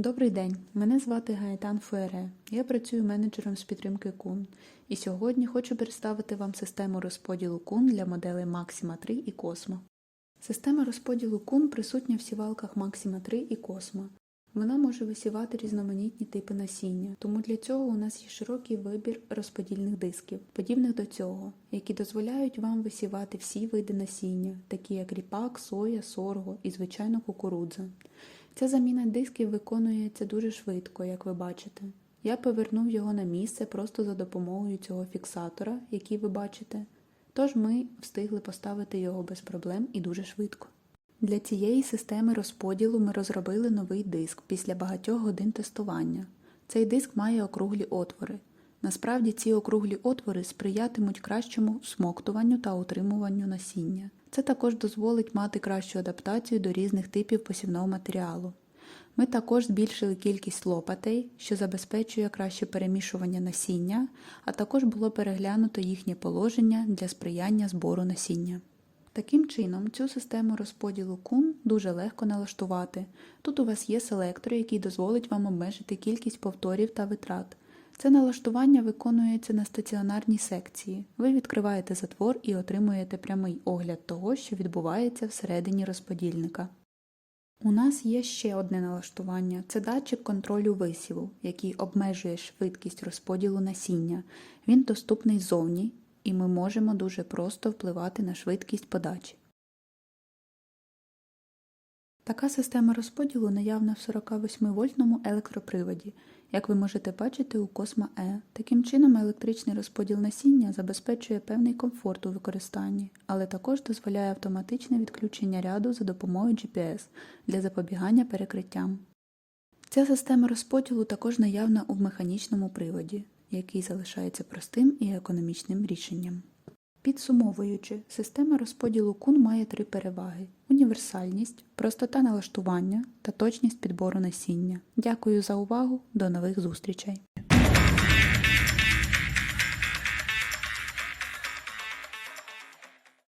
Добрий день, мене звати Гаїтан Фуере. Я працюю менеджером з підтримки Кун. І сьогодні хочу представити вам систему розподілу Кун для моделей Maxima 3 і Cosmo. Система розподілу Кун присутня в сівалках Maxima 3 і Cosmo. Вона може висівати різноманітні типи насіння, тому для цього у нас є широкий вибір розподільних дисків, подібних до цього, які дозволяють вам висівати всі види насіння, такі як ріпак, соя, сорго і, звичайно, кукурудза. Ця заміна дисків виконується дуже швидко, як ви бачите. Я повернув його на місце просто за допомогою цього фіксатора, який ви бачите. Тож ми встигли поставити його без проблем і дуже швидко. Для цієї системи розподілу ми розробили новий диск після багатьох годин тестування. Цей диск має округлі отвори. Насправді ці округлі отвори сприятимуть кращому всмоктуванню та утримуванню насіння. Це також дозволить мати кращу адаптацію до різних типів посівного матеріалу. Ми також збільшили кількість лопатей, що забезпечує краще перемішування насіння, а також було переглянуто їхнє положення для сприяння збору насіння. Таким чином, цю систему розподілу кун дуже легко налаштувати. Тут у вас є селектор, який дозволить вам обмежити кількість повторів та витрат. Це налаштування виконується на стаціонарній секції. Ви відкриваєте затвор і отримуєте прямий огляд того, що відбувається всередині розподільника. У нас є ще одне налаштування це датчик контролю висіву, який обмежує швидкість розподілу насіння. Він доступний ззовні, і ми можемо дуже просто впливати на швидкість подачі. Така система розподілу наявна в 48-вольтному електроприводі, як ви можете бачити у Cosmo E. Таким чином, електричний розподіл насіння забезпечує певний комфорт у використанні, але також дозволяє автоматичне відключення ряду за допомогою GPS для запобігання перекриттям. Ця система розподілу також наявна у механічному приводі, який залишається простим і економічним рішенням. Підсумовуючи, система розподілу кун має три переваги: універсальність, простота налаштування та точність підбору насіння. Дякую за увагу, до нових зустрічей!